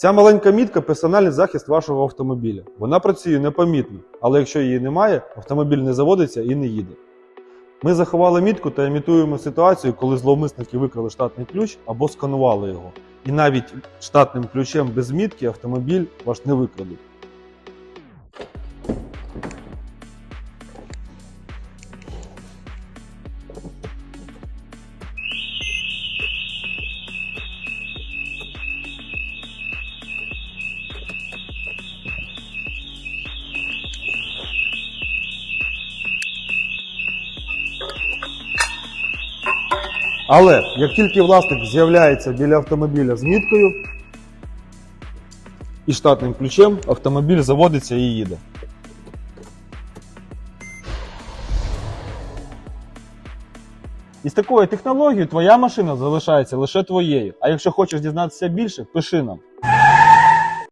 Ця маленька мітка персональний захист вашого автомобіля. Вона працює непомітно, але якщо її немає, автомобіль не заводиться і не їде. Ми заховали мітку та імітуємо ситуацію, коли зловмисники викрали штатний ключ або сканували його. І навіть штатним ключем без мітки автомобіль ваш не викрадуть. Але як тільки власник з'являється біля автомобіля з міткою і штатним ключем, автомобіль заводиться і їде. І з такою технологією твоя машина залишається лише твоєю. А якщо хочеш дізнатися більше, пиши нам.